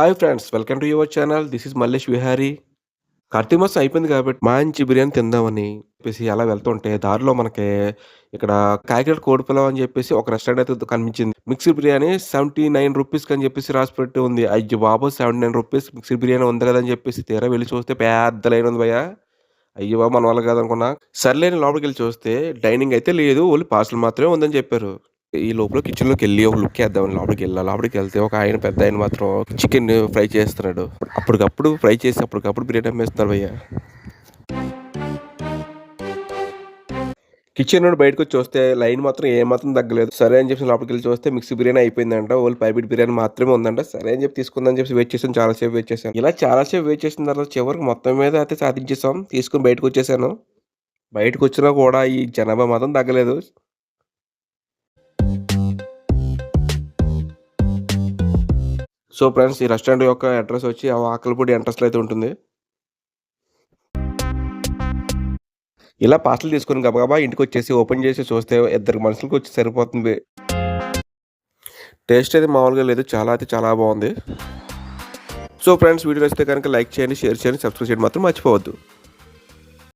Hi friends welcome to your channel this is Mallesh Vihari Karthika మాసం అయిపోయింది కాబట్టి మంచి బిర్యానీ తిందామని చెప్పేసి అలా వెళ్తుంటే దారిలో మనకి ఇక్కడ కాకినాడ కోడి పొలం అని చెప్పేసి ఒక రెస్టారెంట్ అయితే కనిపించింది. Mixed biryani seventy nine rupees అని చెప్పేసి రాసి పెట్టి ఉంది. అయ్యో బాబు seventy nine rupees mixed biryani ఉంది కదా అని చెప్పేసి తీరా వెళ్ళి చూస్తే పెద్ద లైన్ ఉంది భయ్య. అయ్యో బాబు మన వాళ్ళు కాదనుకున్నా. సర్లేని లోపలికి వెళ్ళి చూస్తే డైనింగ్ అయితే లేదు ఓన్లీ పార్సల్ మాత్రమే ఉందని చెప్పారు. ఈ లోపల కిచెన్లోకి వెళ్ళి ఒక లుక్ వేద్దాం లోపలికి వెళ్ళా లోపలికి వెళ్తే ఒక ఆయన పెద్ద ఆయన మాత్రం చికెన్ ఫ్రై చేస్తున్నాడు. అప్పటికప్పుడు ఫ్రై చేసి అప్పటికప్పుడు బిర్యానీ అమ్మేస్తున్నారు భయ్య. కిచెన్ నుండి బయటకు వచ్చి చూస్తే లైన్ మాత్రం ఏమాత్రం మాత్రం తగ్గలేదు. సరే అని చెప్పి లోపలికి వెళ్ళి చూస్తే మిక్సీ బిర్యానీ అయిపోయిందంట. ఓల్ పైబిట్ బిర్యానీ మాత్రమే ఉందంట. సరే అని చెప్పి తీసుకుందని చెప్పి వెయిట్ చేసాను చాలాసేపు వెయిట్ చేశాను. ఇలా చాలాసేపు వెయిట్ చేసిన తర్వాత చివరికి మొత్తం మీద అయితే సాధించేసాం తీసుకుని బయటకు వచ్చేసాను. బయటకు వచ్చినా కూడా ఈ జనాభా మాత్రం తగ్గలేదు. సో ఫ్రెండ్స్ ఈ రెస్టారెంట్ యొక్క అడ్రస్ వచ్చి ఆ ఆకలిపూడి అడ్రస్లో అయితే ఉంటుంది. ఇలా పార్సల్ తీసుకుని గబగబా ఇంటికి వచ్చేసి ఓపెన్ చేసి చూస్తే ఇద్దరు మనుషులకు వచ్చి సరిపోతుంది. టేస్ట్ అయితే మామూలుగా లేదు చాలా అయితే చాలా బాగుంది. సో ఫ్రెండ్స్ వీడియో నచ్చితే కనుక లైక్ చేయండి షేర్ చేయండి సబ్స్క్రైబ్ చేయండి మాత్రం మర్చిపోవద్దు.